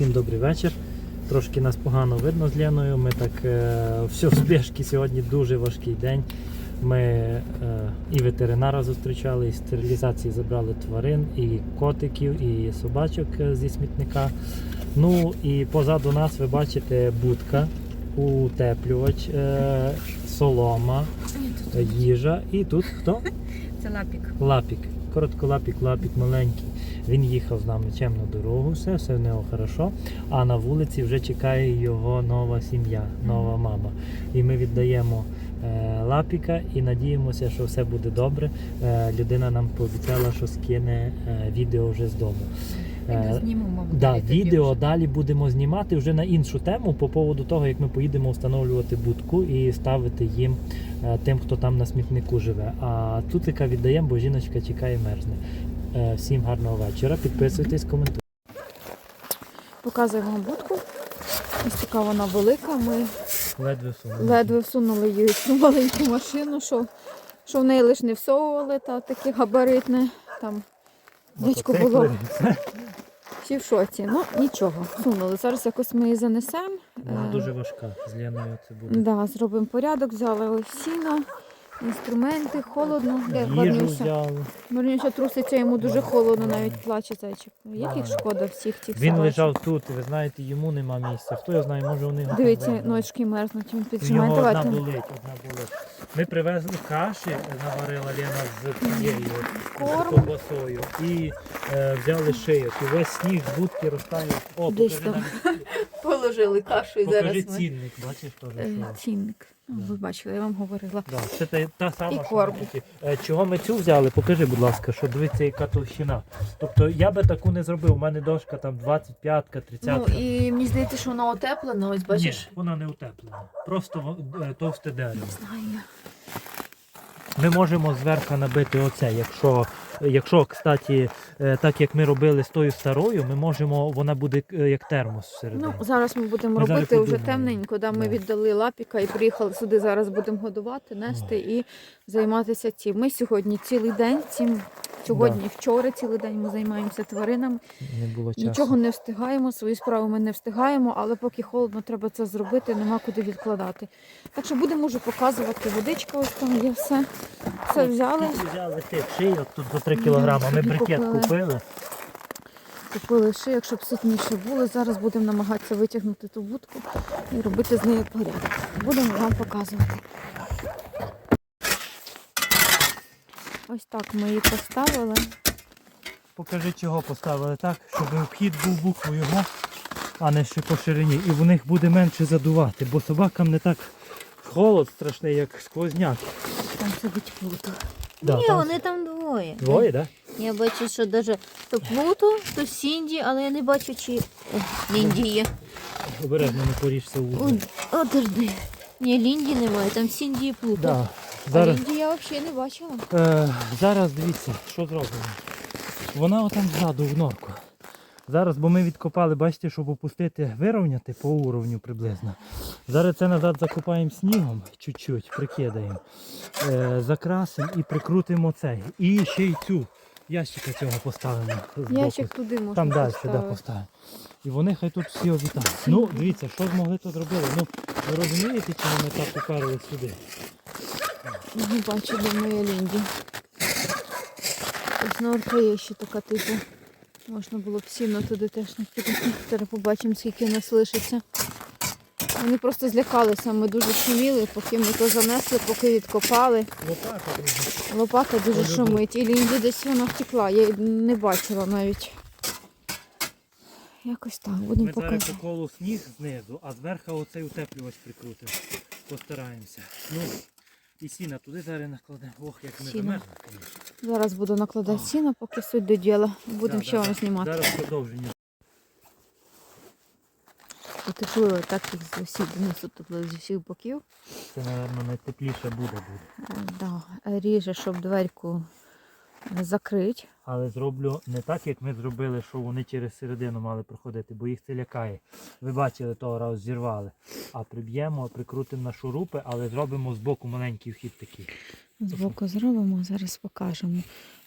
Всім добрий вечір. Трошки нас погано видно з Леною. Ми так е, все в спешці сьогодні дуже важкий день. Ми е, і ветеринара зустрічали, і стерилізації забрали тварин, і котиків, і собачок е, зі смітника. Ну і позаду нас ви бачите будка, утеплювач, солома, їжа. І тут хто? Це лапік. Лапік. Коротколапік, лапік маленький. Він їхав з нами чемну дорогу, все, все в нього хорошо. А на вулиці вже чекає його нова сім'я, нова мама. І ми віддаємо е, лапіка і надіємося, що все буде добре. Е, людина нам пообіцяла, що скине е, відео вже з дому. Е, Знімемо. Да, відео вже. далі будемо знімати вже на іншу тему по поводу того, як ми поїдемо встановлювати будку і ставити їм е, тим, хто там на смітнику живе. А тут віддаємо, бо жіночка чекає мерзне. Е, Всім гарного вечора. Підписуйтесь, коментуйте. Показую вам будку. Ось така вона велика. Ми Ледве сумно. ледве всунули її цю маленьку машину, що, що в неї лише не всовували, та таке габаритне. Там дядько було всі в шоці. Ну нічого, всунули. Зараз якось ми її занесемо. Вона Е, дуже важка. З Леною це буде. Да, зробимо порядок, взяли ось сіно, інструменти, холодно. Де Варнюся? Варнюся труситься, йому дуже холодно, навіть плаче зайчик. Як їх шкода всіх цих Він салашів. лежав тут, ви знаєте, йому нема місця. Хто його знає, може вони Дивіться, ножки мерзнуть, він У піджимає. одна болить, одна болить. Ми привезли каші, наварила Лена з цією з Корм. ковбасою і е, взяли шиєк. І весь сніг з будки розтаяв. О, Десь покажи, там. Положили кашу і покажи цінник, бачиш теж. Е, що. Цінник. Ви бачили, я вам говорила. Да, це та, та сама І що корм. ми. Е, Чого ми цю взяли? Покажи, будь ласка, що дивіться, яка товщина. Тобто я би таку не зробив. У мене дошка там 25-ка, 30 Ну і мені здається, що вона утеплена, ось Ні, бачиш. вона не утеплена. Просто е, товсте дерево. Знаю. Ми можемо зверху набити оце. Якщо, якщо кстати, е, так як ми робили з тою старою, ми можемо, вона буде е, як термос всередині. Ну, зараз ми будемо Ми робити вже темненько. Да, ми Да. віддали лапіка і приїхали сюди. Зараз будемо годувати, нести і займатися цим. Ми сьогодні цілий день цим. Сьогодні, вчора цілий день ми займаємося тваринами. не було часу. Нічого не встигаємо, свої справи ми не встигаємо, але поки холодно, треба це зробити, нема куди відкладати. Так що будемо вже показувати водичка, ось там є все. Все взяли, взяли тих шийок тут за 3 кілограми. Ми брикет купили. купили. купили шийок, щоб ситніше було. Зараз будемо намагатися витягнути ту будку і робити з нею порядок. Будемо вам показувати. Ось так ми її поставили. Покажи, чого поставили так, щоб вхід був буквою Г, а не ще по ширині. І в них буде менше задувати, бо собакам не так холод страшний, як сквозняк. Там сидить плуто. Да, Ні, там вони там двоє. Двоє, так? Я бачу, що навіть то Плуто, то Сінді, але я не бачу, чи Лінді є. Да? Обережно не поріжся у О, о, дожди. Ні, Лінді немає, там Сінді і Плуто. Да. Зараз, Лінді я взагалі не бачила. е, зараз дивіться, що зроблено. Вона отам ззаду в норку. Зараз, бо ми відкопали, бачите, щоб опустити, вирівняти по уровню приблизно. Зараз це назад закопаємо снігом, чуть-чуть прикидаємо, е, закрасимо і прикрутимо цей. І ще й цю ящика цього поставимо. збоку. Ящик туди можна Там далі поставити. поставимо. І вони хай тут всі обітають. Ну, дивіться, що змогли, то зробили. Ну, ви розумієте, чому ми так попарили сюди? Не бачу, де моя Лінді. Ось норка є ще така типу. Можна було б сіно туди теж накидати. Зараз побачимо, скільки нас лишиться. Вони просто злякалися, ми дуже шуміли, поки ми то занесли, поки відкопали. Лопата, друзі. Лопата дуже шумить. І Лінді десь вона втекла, я її не бачила навіть. Якось так, будемо Ми зараз показувати. по колу сніг знизу, а зверху оцей утеплювач прикрутимо. Постараємося. Ну, і сіна туди зараз накладемо. Ох, як ми замерзли. Зараз буду накладати сіно, поки суть до діла. Будемо ще вам знімати. Зараз продовження. Утеплили так, їх з усіх донесу тепло з усіх боків. Це, мабуть, найтепліше буде буде. Е, Да, ріже, щоб дверку закрити. Але зроблю не так, як ми зробили, що вони через середину мали проходити, бо їх це лякає. Ви бачили, того разу зірвали. А приб'ємо, прикрутимо на шурупи, але зробимо з боку маленький вхід такий. Збоку зробимо, зараз покажемо.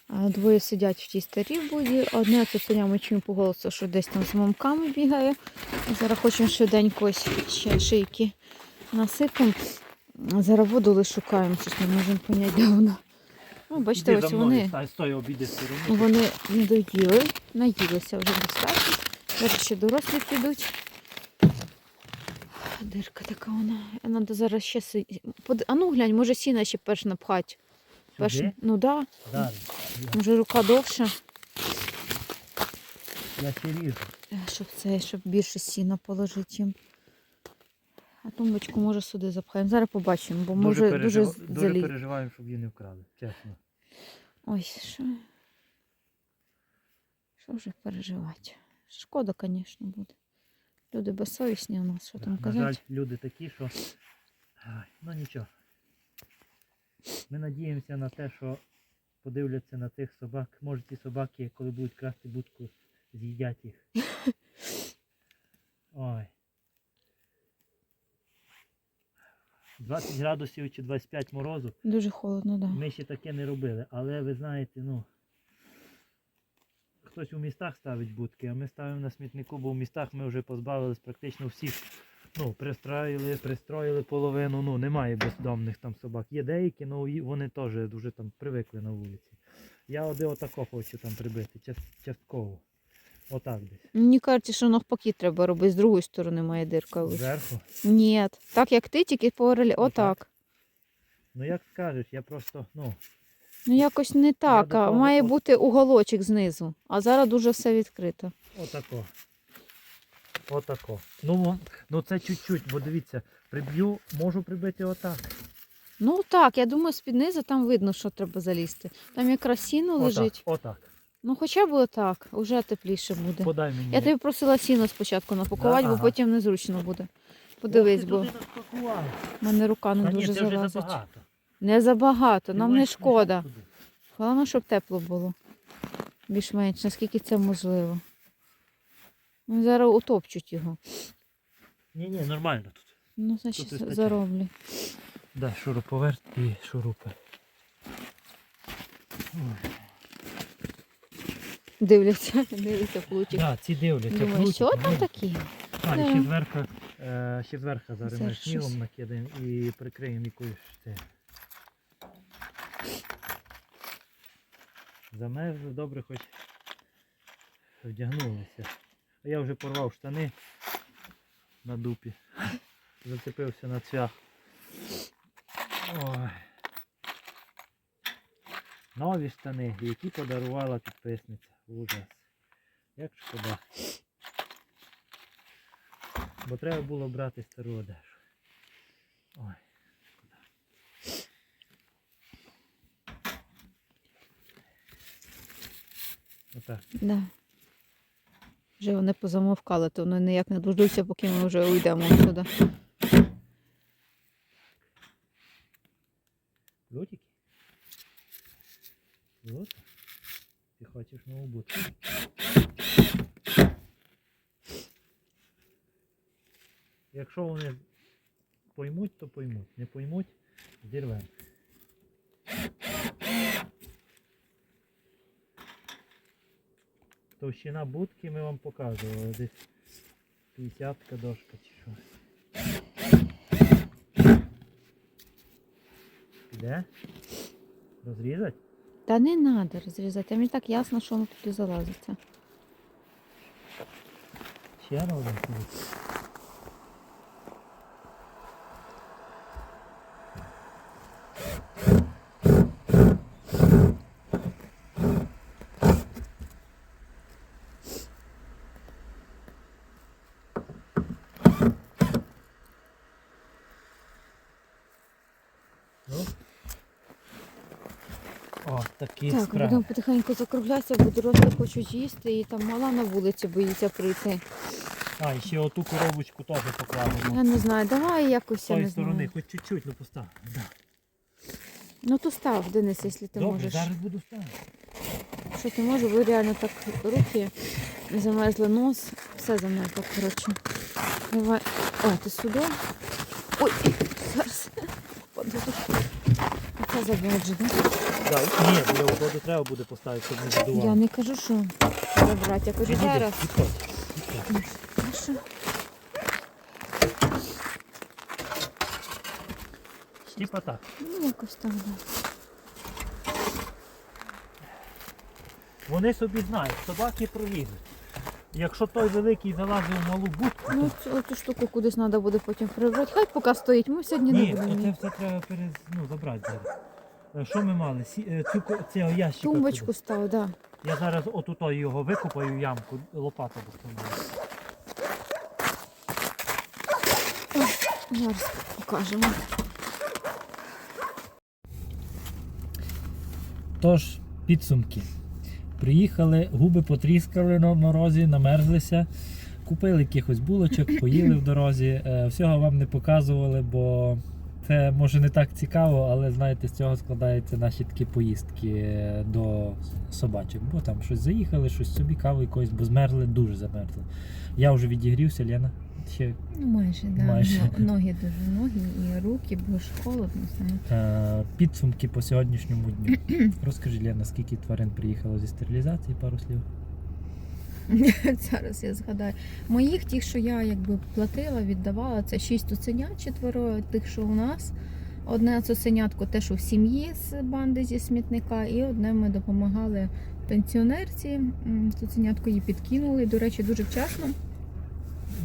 Двоє сидять в тій старій буді. Одне ми чуємо по голосу, що десь там з мамками бігає. Зараз хочемо швиденько ось ще шийки насипемо. Зараз воду лише шукаємо, щось не можемо поняти, де вона. Ну, бачите, ось вони, вони доїли, наїлися вже достатньо. Зараз ще дорослі підуть. Дирка така вона. Треба зараз ще си... Под- А ну глянь, може сіна ще перш напхати. Перш... Ну так, да. Може рука довша. Я ще ріжу. Е, Щоб це, щоб більше сіна положити їм. А тумбочку може сюди запхаємо. Зараз побачимо, бо може дуже, пережив- дуже залі... переживаємо, щоб її не вкрали. Чесно. Ой, що? Що вже переживати? Шкода, звісно, буде. Люди безсовісні у нас, що там На казати. жаль, люди такі, що. Ай, Ну нічого. Ми надіємося на те, що подивляться на цих собак. Може ці собаки, коли будуть красти будку, з'їдять їх. Ой. 20 градусів чи 25 морозу. Дуже холодно, так. Да. Ми ще таке не робили, але ви знаєте, ну. Хтось у містах ставить будки, а ми ставимо на смітнику, бо в містах ми вже позбавились практично всіх. Ну, пристроїли, пристроїли половину, ну немає бездомних там собак. Є деякі, але вони теж дуже там привикли на вулиці. Я один отако хочу там прибити, частково. Отак десь. Мені кажеться, що навпаки треба робити. З другої сторони має дирка. Зверху. Ні, так як ти, тільки порелі. Отак. Ну як скажеш, я просто, ну, Ну якось не так, а має от- бути уголочок знизу. А зараз дуже все відкрито. Отако. Отако. Ну, ну це чуть-чуть, бо дивіться, приб'ю, можу прибити отак. Ну так, я думаю, з-під низу там видно, що треба залізти. Там якраз сіно лежить. Отак. отак. Ну хоча б отак, вже тепліше буде. Подай мені. Я тобі просила сіно спочатку напакувати, Да, бо ага. потім незручно буде. Подивись, бо в мене рука не дуже залазить. Не забагато, нам не шкода. Головне, щоб тепло було. Більш-менш, наскільки це можливо. Ну, зараз утопчуть його. Ні, ні, нормально тут. Ну, значить, вистачає. зароблю. Да, шуруповерт і шурупи. Ой. Дивляться, дивляться плутик. Да, ці дивляться. Думаю, що там дивляться. таке? А, і Да. ще зверху, е, ще зверху зараз ми снігом накидаємо і прикриємо якоюсь це. Замерзли, добре хоч вдягнулися. А я вже порвав штани на дупі. Зацепився на цвях. Ой. Нові штани, які подарувала підписниця. Ужас. Як шкода. Бо треба було брати стару одежу. Ой. Отак. Да. Вже вони позамовкали, то вони ніяк не дождуться, поки ми вже уйдемо сюди. Лютики? Лют? Ти хочеш нову будку? Якщо вони поймуть, то поймуть. Не поймуть, зірвемо. Товщина будки ми вам показували. Десь 50 дошка чи що. Піде? Розрізати? Та не треба розрізати, мені так ясно, що воно туди залазиться. Ще на О, такі так, справи. будемо потихеньку закруглятися, бо дорослі хочуть їсти, і там мала на вулиці боїться прийти. А, і ще оту коробочку теж покладемо. Я не знаю, давай якось З я не тої сторони, знаю. хоч чуть-чуть, ну постав. Да. Ну то став, Денис, якщо ти Добре, можеш. зараз буду ставити. Що ти можеш, бо реально так руки замерзли нос, все замерзло, коротше. Давай. О, ти сюди. Ой, зараз. Подожди. Це забрати же, да? Ні, біля воду треба буде поставити, щоб не задувало. Я не кажу, що забрати, я кажу Підійди, зараз. підходь, підходь. Що? Типа так. Ну, якось так, да. Вони собі знають, собаки пролізуть. Якщо той великий залазив в малу будку, Ну, цю, цю штуку кудись треба буде потім прибрати. Хай поки стоїть, ми сьогодні ні, не будемо. це все треба перез... ну, забрати зараз. Е, Що ми мали? Сі... е, Цю ко- цього ящика. Тумбочку туди. став, да. Я зараз отуто його викопаю ямку, лопата доставляю. Зараз покажемо. Тож, підсумки. Приїхали, губи потріскали на морозі, намерзлися. Купили якихось булочок, поїли в дорозі. Е, Всього вам не показували, бо це може не так цікаво, але знаєте, з цього складаються наші такі поїздки е, до собачок. Бо там щось заїхали, щось собі, каву якоюсь, бо змерзли, дуже замерзли. Я вже відігрівся, Лена. Ще Ну, майже, да. Майже. Но- Ноги дуже, ноги і руки, бо ж холодно саме. е, підсумки по сьогоднішньому дню. Розкажи, Лена, скільки тварин приїхало зі стерилізації, пару слів. Зараз я згадаю. Моїх тих, що я якби платила, віддавала, це шість цуценят, четверо тих, що у нас. Одне цуценятко те, що в сім'ї з банди зі смітника, і одне ми допомагали пенсіонерці. Цуценятко її підкинули. До речі, дуже вчасно.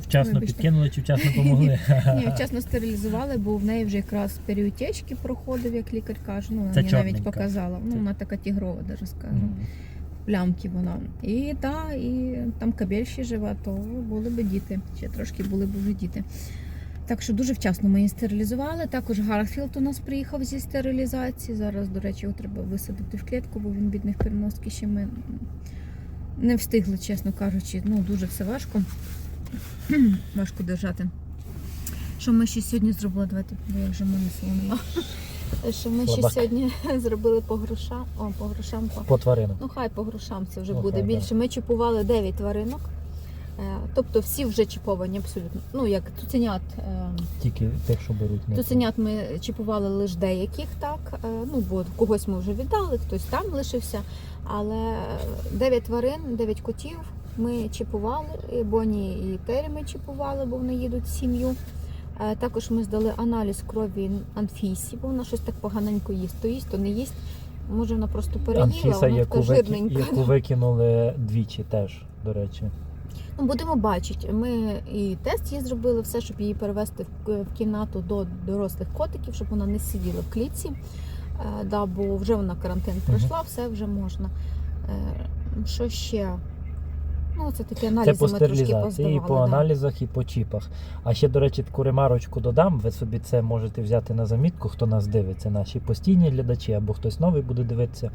Вчасно Вибачте. підкинули чи вчасно допомогли? Ні, вчасно стерилізували, бо в неї вже якраз періотечки проходив, як лікар каже. Ну, вона мені навіть показала. Ну, вона така тігрова, даже скажу. Мгм. Плямки вона. І та, і там кабель ще живе, то були б діти. Ще трошки були б вже діти. Так що дуже вчасно ми її стерилізували. Також Гарфілд у нас приїхав зі стерилізації. Зараз, до речі, його треба висадити в клітку, бо він бідний в переноски ще ми не встигли, чесно кажучи. Ну, дуже все важко. важко держати. Що ми ще сьогодні зробили? Давайте, бо я вже мене слова. Що ми ще Слабак. сьогодні зробили по грошам. О, по грошам. По... По тваринам. Ну, хай по грошам це вже Ну, буде хай, більше. Ми чіпували 9 тваринок. Е, Тобто всі вже чіповані абсолютно. Ну, як цуценят. е, Тільки тих, що беруть не Цуценят ми чіпували лише деяких, так. Е, Ну, бо когось ми вже віддали, хтось там лишився. Але 9 тварин, 9 котів ми чіпували. І Боні і Тері ми чіпували, бо вони їдуть сім'ю. Е, Також ми здали аналіз крові Анфісі, бо вона щось так поганенько їсть. То їсть, то не їсть. Може, вона просто переїла, Анфіса, вона яку, така жирненька. яку викинули двічі теж, до речі. Ну, будемо бачити. Ми і тест їй зробили, все, щоб її перевести в в кімнату до дорослих котиків, щоб вона не сиділа в клітці. Е, да, бо вже вона карантин пройшла, все вже можна. Е, Що ще? Ну, це такі аналізи Це по стерилізації, і по аналізах, і по чіпах. А ще, до речі, таку ремарочку додам. Ви собі це можете взяти на замітку, хто нас дивиться, наші постійні глядачі або хтось новий буде дивитися.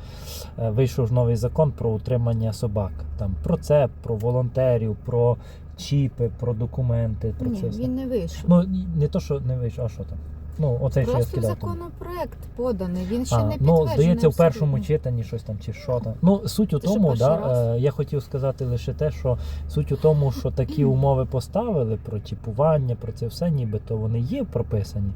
Е, Вийшов новий закон про утримання собак. Там про це, про волонтерів, про чіпи, про документи. Про Ні, це все. він не вийшов. Ну не то, що не вийшов, а що там? Ну, оцей, що я Просто скидав. там. законопроект поданий, він ще А, не ну, здається, в першому абсолютно. читанні щось там чи що там. Ну, суть у Ти що, тому, перший да, раз? е, я хотів сказати лише те, що суть у тому, що такі умови поставили про чіпування, про це все, нібито вони є прописані.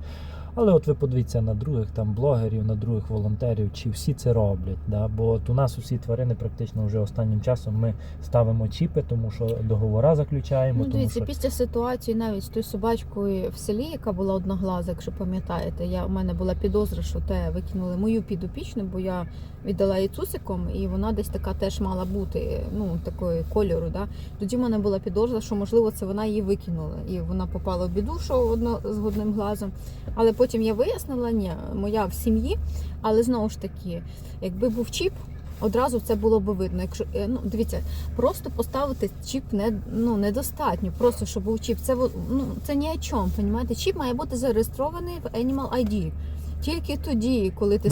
Але от ви подивіться на других там блогерів, на других волонтерів, чи всі це роблять. Да? Бо от у нас усі тварини практично вже останнім часом ми ставимо чіпи, тому що договора заключаємо. Ну, тому дивіться, що... після ситуації навіть з тою собачкою в селі, яка була одноглаза, якщо пам'ятаєте, я, у мене була підозра, що те викинули мою підопічну, бо я віддала її цусиком, і вона десь така теж мала бути, ну, такої кольору. Да? Тоді в мене була підозра, що можливо це вона її викинула. І вона попала в біду, що одно, з одним глазом. Але потім я вияснила, ні, моя в сім'ї, але знову ж таки, якби був чіп. Одразу це було би видно. Якщо е, ну дивіться, просто поставити чіп не ну недостатньо. Просто щоб був чіп. Це ну це ні о чому. Понімаєте? Чіп має бути зареєстрований в Animal ID. Тільки тоді, коли ти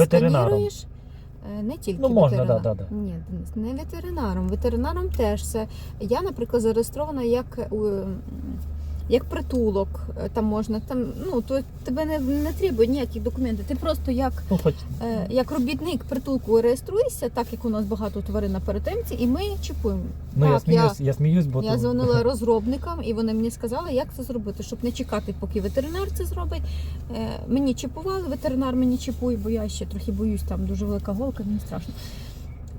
сканіруєш. е, Не тільки Ну, можна, ветеринар. да, да, да. Ні, Денис, не ветеринаром. Ветеринаром теж це. Я, наприклад, зареєстрована як е, як притулок, е, там можна, там, ну, то тебе не, не треба ніяких документів. Ти просто як, Ну, хоч е, як робітник притулку реєструєшся, так як у нас багато тварин на перетемці, і ми чіпуємо. ну, я так, сміюсь, я, сміюсь, бо я дзвонила розробникам, і вони мені сказали, як це зробити, щоб не чекати, поки ветеринар це зробить. Е, мені чіпували, ветеринар мені чіпує, бо я ще трохи боюсь, там дуже велика голка, мені страшно.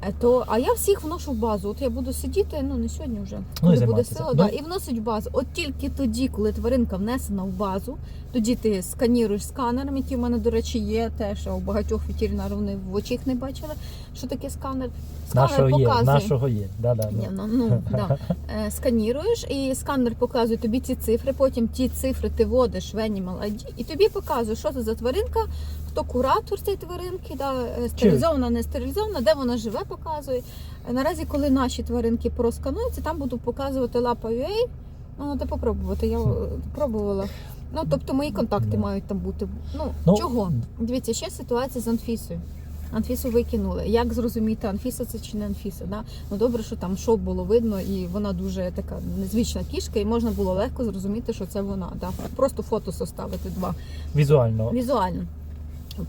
Е, То, а я всіх вношу в базу. От я буду сидіти, ну не сьогодні вже, Ну, коли буде сила, Ну, да, і вносить в базу. От тільки тоді, коли тваринка внесена в базу, тоді ти сканіруєш сканером, який в мене, до речі, є теж, а у багатьох ветеринарів вони в очах не бачили, що таке сканер. Сканер нашого є, показує. нашого є. Да, да, Ні, да. ну, ну, да. Е, сканіруєш, і сканер показує тобі ці цифри. Потім ті цифри ти вводиш в Animal ID, і тобі показує, що це за тваринка, хто куратор цієї тваринки, да, е, стерилізована, не стерилізована, де вона живе, показує. Е, Наразі, коли наші тваринки проскануються, там буду показувати лапа UA. Ну, де попробувати. Я е, пробувала. Ну, тобто мої контакти мають там бути. Ну, Ну, чого? Дивіться, ще ситуація з Анфісою. Анфісу викинули. Як зрозуміти, Анфіса це чи не Анфіса? Да? Ну добре, що там шов було видно, і вона дуже така незвична кішка, і можна було легко зрозуміти, що це вона. Да? Просто фото составити два Візуально. візуально.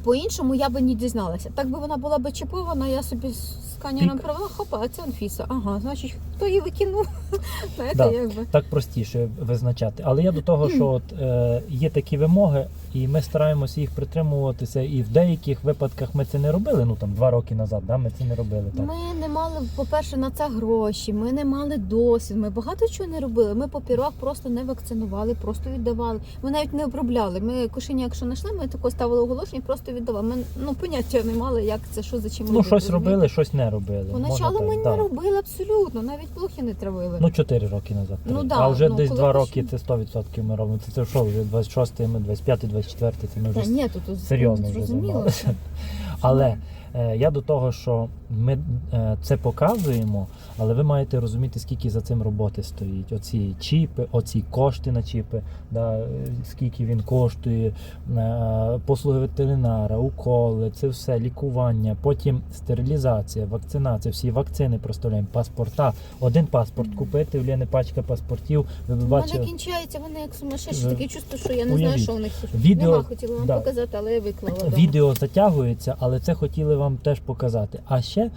По-іншому я би не дізналася. Так би вона була би чіпована, я собі сканером Пік. провела, хопа, а це Анфіса. Ага, значить, хто її викинув? Знаєте, Да. якби. Так простіше визначати. Але я до того, що от, е, є такі вимоги, і ми стараємося їх притримуватися. І в деяких випадках ми це не робили. Ну там два роки назад, да, ми це не робили. Так. Ми не мали, по-перше, на це гроші, ми не мали досвід, ми багато чого не робили. Ми папірок просто не вакцинували, просто віддавали. Ми навіть не обробляли. Ми кошеня, якщо знайшли, ми тако ставили оголошення, просто віддавали. Ми ну поняття не мали, як це, що за чим Ну, робити, щось розумієте? робили, щось не робили. Поначалу ми не робили абсолютно, навіть блохи не травили. Ну, 4 роки назад. Ну, да, а вже ну, десь коли 2 роки це 100% ми робимо. Це, це що вже 26, ми 25, 24, це ми вже. Та ні, тут, тут серйозно вже займалися. Але е, я до того, що ми е, це показуємо, але ви маєте розуміти, скільки за цим роботи стоїть. Оці чіпи, оці кошти на чіпи, да, е, скільки він коштує, е, послуги ветеринара, уколи, це все, лікування, потім стерилізація, вакцинація, всі вакцини проставляємо, паспорта. Один паспорт купити, в Лєни пачка паспортів. Ви б У мене бачили. кінчається, вони як сумасшедші, Ви- таке чувство, що я не Уявіть. знаю, що у них Відео- Нема, хотіла вам да. показати, але я виклала. вдома. Відео затягується, але це хотіли вам теж показати. А ще е,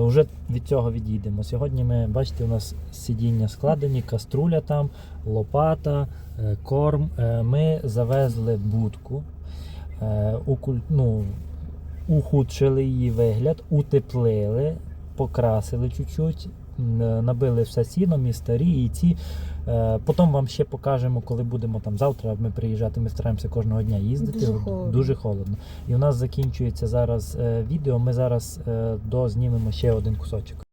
вже від цього відійдемо. Сьогодні ми бачите, у нас сидіння складені, каструля там, лопата, е, корм. Е, Ми завезли будку, е, укуль- ну, ухудшили її вигляд, утеплили, покрасили чуть-чуть. Набили все сіном і старі, і ці. Е, Потім вам ще покажемо, коли будемо там завтра. Ми приїжджати. Ми стараємося кожного дня їздити. Дуже холодно. Дуже холодно. І у нас закінчується зараз е, відео. Ми зараз е, дознімемо ще один кусочок.